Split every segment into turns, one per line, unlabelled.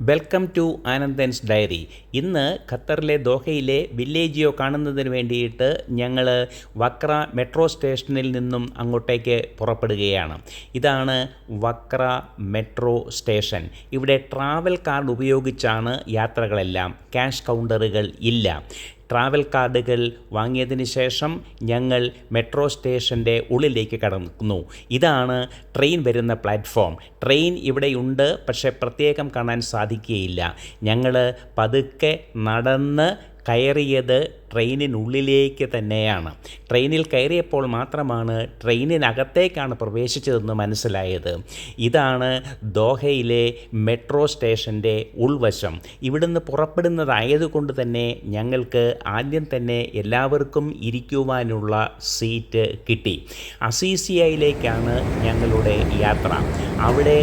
Welcome to ആനന്ദൻസ് diary. ഇന്ന് ഖത്തറിലെ ദോഹയിലെ വില്ലേജിയോ കാണുന്നതിന് വേണ്ടിയിട്ട് ഞങ്ങൾ വക്ര മെട്രോ സ്റ്റേഷനിൽ നിന്നും അങ്ങോട്ടേക്ക് പുറപ്പെടുകയാണ്. ഇതാണ് വക്ര മെട്രോ സ്റ്റേഷൻ. ഇവിടെ ട്രാവൽ കാർഡ് ഉപയോഗിച്ചാണ് യാത്രകളെല്ലാം. ക്യാഷ് കൗണ്ടറുകൾ ഇല്ല. ട്രാവൽ കാർഡുകൾ വാങ്ങിയതിന് ശേഷം ഞങ്ങൾ മെട്രോ സ്റ്റേഷന്റെ ഉള്ളിലേക്ക് കടന്നു. ഇതാണ് ട്രെയിൻ വരുന്ന പ്ലാറ്റ്ഫോം ട്രെയിൻ ഇവിടെയുണ്ട് പക്ഷേ പ്രത്യേകം കാണാൻ സാധിക്കുകയില്ല. ഞങ്ങൾ പതുക്കെ നടന്ന് കയറിയത് ട്രെയിനിനുള്ളിലേക്ക് തന്നെയാണ്. ട്രെയിനിൽ കയറിയപ്പോൾ മാത്രമാണ് ട്രെയിനിനകത്തേക്കാണ് പ്രവേശിച്ചതെന്ന് മനസ്സിലായത്. ഇതാണ് ദോഹയിലെ മെട്രോ സ്റ്റേഷന്റെ ഉൾവശം. ഇവിടുന്ന് പുറപ്പെടുന്നതായതുകൊണ്ട് തന്നെ ഞങ്ങൾക്ക് ആദ്യം തന്നെ എല്ലാവർക്കും ഇരിക്കുവാനുള്ള സീറ്റ് കിട്ടി. അസീസിയയിലേക്കാണ് ഞങ്ങളുടെ യാത്ര. അവിടെ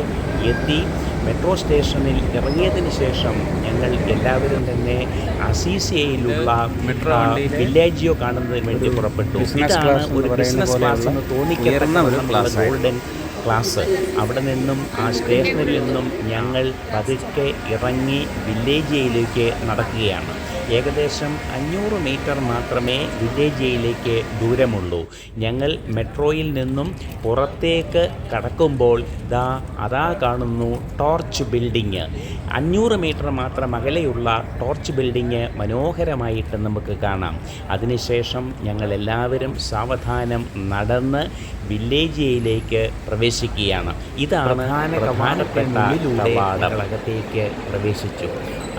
എത്തി മെട്രോ സ്റ്റേഷനിൽ ഇറങ്ങിയതിന് ശേഷം ഞങ്ങൾ എല്ലാവരും തന്നെ അസീസിയയിലുള്ള വില്ലേജിയോ കാണുന്നതിന് വേണ്ടി പുറപ്പെട്ടു. ഇതാണ് ഒരു ബിസിനസ് ക്ലാസ് എന്ന്
ഒരു
തോന്നിക്കുന്ന ഗോൾഡൻ ക്ലാസ് അവിടെ നിന്നും ആ സ്റ്റേഷനിൽ നിന്നും ഞങ്ങൾ പതുക്കെ ഇറങ്ങി വില്ലേജിയയിലേക്ക് നടക്കുകയാണ്. ഏകദേശം അഞ്ഞൂറ് മീറ്റർ മാത്രമേ വില്ലേജ് വില്ലേജിയയിലേക്ക് ദൂരമുള്ളൂ. ഞങ്ങൾ മെട്രോയിൽ നിന്നും പുറത്തേക്ക് കടക്കുമ്പോൾ ദാ അതാ കാണുന്നു ടോർച്ച് ബിൽഡിങ്. അഞ്ഞൂറ് മീറ്റർ മാത്രം അകലെയുള്ള ടോർച്ച് ബിൽഡിങ് മനോഹരമായിട്ട് നമുക്ക് കാണാം. അതിനുശേഷം ഞങ്ങൾ എല്ലാവരും സാവധാനം നടന്ന് വില്ലേജ് ഏരിയയിലേക്ക് പ്രവേശിക്കുകയാണ്. ഇതാണ് പ്രധാനപ്പെട്ട കവാടം. അകത്തേക്ക് പ്രവേശിച്ചു.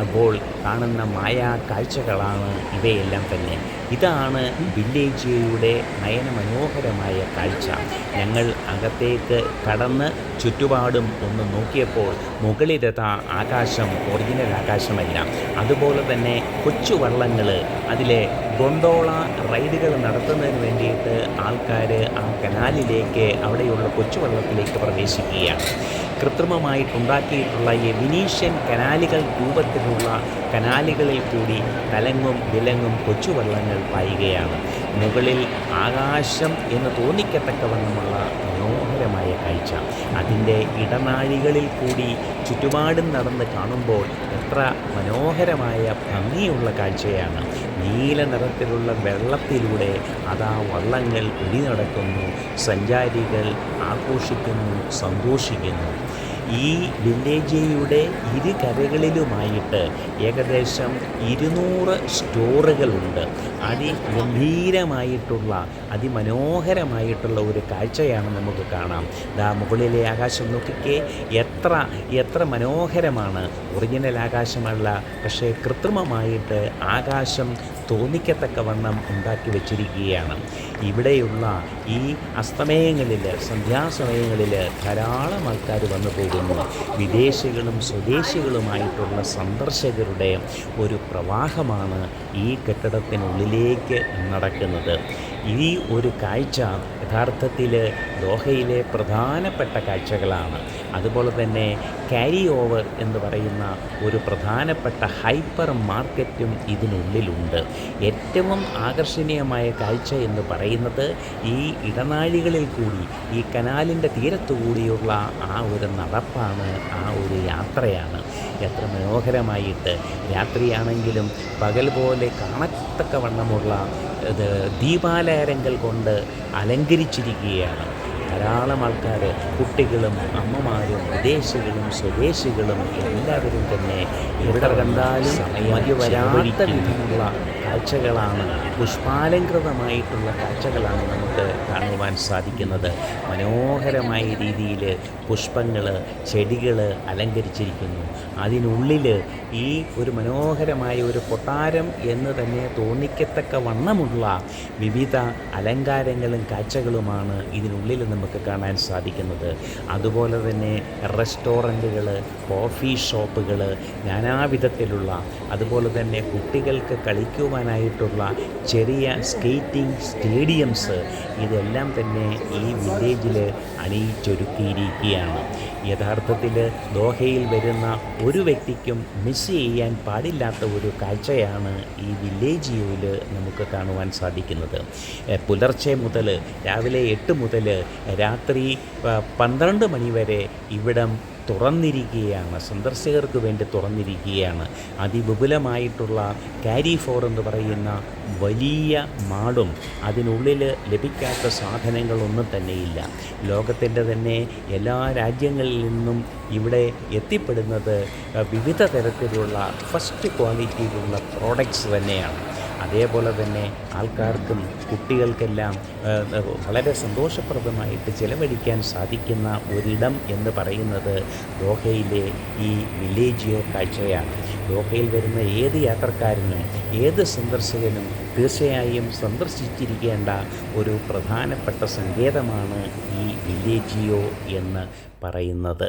അപ്പോൾ കാണുന്ന മായാ കാഴ്ചകളാണ് ഇവയെല്ലാം തന്നെ. ഇതാണ് വില്ലേജിയയുടെ നയനമനോഹരമായ കാഴ്ച. ഞങ്ങൾ അകത്തേക്ക് കടന്ന് ചുറ്റുപാടും ഒന്ന് നോക്കിയപ്പോൾ മുകളിലത്തെ ആകാശം ഒറിജിനൽ ആകാശമല്ല. അതുപോലെ തന്നെ കൊച്ചു വള്ളങ്ങൾ അതിലെ ഗൊണ്ടോള റൈഡുകൾ നടത്തുന്നതിന് വേണ്ടിയിട്ട് ആൾക്കാർ ആ കനാലിലേക്ക് അവിടെയുള്ള കൊച്ചുവള്ളത്തിലേക്ക് പ്രവേശിക്കുകയാണ്. കൃത്രിമമായിട്ടുണ്ടാക്കിയിട്ടുള്ള ഈ വിനീഷ്യൻ കനാലുകൾ രൂപത്തിലുള്ള കനാലുകളിൽ കൂടി തലങ്ങും വിലങ്ങും കൊച്ചുവള്ളങ്ങൾ പായുകയാണ് മുകളിൽ ആകാശം എന്ന് തോന്നിക്കത്തക്കവണ്ണമുള്ള മനോഹരമായ കാഴ്ച. അതിന്റെ ഇടനാഴികളിൽ കൂടി ചുറ്റുപാടും നടന്ന് കാണുമ്പോൾ എത്ര മനോഹരമായ ഭംഗിയുള്ള കാഴ്ചയാണ്. നീല നിറത്തിലുള്ള വെള്ളത്തിലൂടെ അതാ വള്ളങ്ങൾ ഒടി നടക്കുന്നു സഞ്ചാരികൾ ആഘോഷിക്കുന്നു സന്തോഷിക്കുന്നു. ഈ വില്ലേജിയുടെ ഇരു കരകളിലുമായിട്ട് ഏകദേശം ഇരുന്നൂറ് സ്റ്റോറുകളുണ്ട്. അതിഗംഭീരമായിട്ടുള്ള അതിമനോഹരമായിട്ടുള്ള ഒരു കാഴ്ചയാണ് നമുക്ക് കാണാം. ദാ മുകളിലെ ആകാശം നോക്കിക്കേ എത്ര എത്ര മനോഹരമാണ്. ഒറിജിനൽ ആകാശമല്ല പക്ഷേ കൃത്രിമമായിട്ട് ആകാശം തോന്നിക്കത്തക്കവണ്ണം ഉണ്ടാക്കി വച്ചിരിക്കുകയാണ്. ഇവിടെയുള്ള ഈ അസ്തമയങ്ങളിൽ സന്ധ്യാസമയങ്ങളിൽ ധാരാളം ആൾക്കാർ വന്നു പോകുന്നു വിദേശികളും സ്വദേശികളുമായിട്ടുള്ള സന്ദർശകരുടെ ഒരു പ്രവാഹമാണ് ഈ കെട്ടിടത്തിനുള്ളിലേക്ക് നടക്കുന്നത്. ഈ ഒരു കാഴ്ച യഥാർത്ഥത്തിൽ ദോഹയിലെ പ്രധാനപ്പെട്ട കാഴ്ചകളാണ്. അതുപോലെ തന്നെ ക്യാരി ഓവർ എന്ന് പറയുന്ന ഒരു പ്രധാനപ്പെട്ട ഹൈപ്പർ മാർക്കറ്റും ഇതിനുള്ളിലുണ്ട്. ഏറ്റവും ആകർഷണീയമായ കാഴ്ച എന്ന് പറയുന്നത് ഈ ഇടനാഴികളിൽ കൂടി ഈ കനാലിന്റെ തീരത്തുകൂടിയുള്ള ആ ഒരു നടപ്പാണ് ആ ഒരു യാത്രയാണ്. എത്ര മനോഹരമായിട്ട് രാത്രിയാണെങ്കിലും പകൽ പോലെ കാണത്തക്കവണ്ണമുള്ള ഇത് ദീപാലയരങ്ങൾ കൊണ്ട് അലങ്കരിച്ചിരിക്കുകയാണ്. ധാരാളം ആൾക്കാർ കുട്ടികളും അമ്മമാരും വിദേശികളും സ്വദേശികളും എല്ലാവരും തന്നെ എവിടെ കണ്ടാലും മതി വരാത്ത വിധമുള്ള കാഴ്ചകളാണ് പുഷ്പാലങ്കൃതമായിട്ടുള്ള കാഴ്ചകളാണ് നമുക്ക് കാണുവാൻ സാധിക്കുന്നത്. മനോഹരമായ രീതിയിൽ പുഷ്പങ്ങൾ ചെടികൾ അലങ്കരിച്ചിരിക്കുന്നു. അതിനുള്ളിൽ ഈ ഒരു മനോഹരമായ ഒരു കൊട്ടാരം എന്ന് തന്നെ തോന്നിക്കത്തക്ക വണ്ണമുള്ള വിവിധ അലങ്കാരങ്ങളും കാഴ്ചകളുമാണ് ഇതിനുള്ളിൽ നമുക്ക് കാണാൻ സാധിക്കുന്നത്. അതുപോലെ തന്നെ റെസ്റ്റോറന്റുകൾ കോഫി ഷോപ്പുകൾ നാനാവിധത്തിലുള്ള അതുപോലെ തന്നെ കുട്ടികൾക്ക് കളിക്കുവാനായിട്ടുള്ള ചെറിയ സ്കേറ്റിംഗ് സ്റ്റേഡിയംസ് ഇതെല്ലാം തന്നെ ഈ വില്ലേജിൽ അണിയിച്ചൊരുക്കിയിരിക്കുകയാണ്. യഥാർത്ഥത്തിൽ ദോഹയിൽ വരുന്ന ഒരു വ്യക്തിക്കും മിസ് ചെയ്യാൻ പാടില്ലാത്ത ഒരു കാഴ്ചയാണ് ഈ വില്ലേജ് വ്യൂവിൽ നമുക്ക് കാണുവാൻ സാധിക്കുന്നത്. പുലർച്ചെ മുതൽ രാവിലെ എട്ട് മുതൽ രാത്രി പന്ത്രണ്ട് മണി വരെ ഇവിടം തുറന്നിരിക്കുകയാണ്. സന്ദർശകർക്ക് വേണ്ടി തുറന്നിരിക്കുകയാണ്. അതിവിപുലമായിട്ടുള്ള ക്യാരി ഫോർ എന്ന് പറയുന്ന വലിയ മാളും അതിനുള്ളിൽ ലഭിക്കാത്ത സാധനങ്ങളൊന്നും തന്നെയില്ല. ലോകത്തിന്റെ തന്നെ എല്ലാ രാജ്യങ്ങളിൽ നിന്നും ഇവിടെ എത്തിപ്പെടുന്നത് വിവിധ തരത്തിലുള്ള ഫസ്റ്റ് ക്വാളിറ്റിയിലുള്ള പ്രോഡക്റ്റ്സ് തന്നെയാണ്. അതേപോലെ തന്നെ ആൾക്കാർക്കും കുട്ടികൾക്കെല്ലാം വളരെ സന്തോഷപ്രദമായിട്ട് ചിലവഴിക്കാൻ സാധിക്കുന്ന ഒരിടം എന്ന് പറയുന്നത് ദോഹയിലെ ഈ വില്ലേജിയോ കാഴ്ചയാണ്. ദോഹയിൽ വരുന്ന ഏത് യാത്രക്കാരനും ഏത് സന്ദർശകനും തീർച്ചയായും സന്ദർശിച്ചിരിക്കേണ്ട ഒരു പ്രധാനപ്പെട്ട സങ്കേതമാണ് ഈ വില്ലേജിയോ എന്ന് പറയുന്നത്.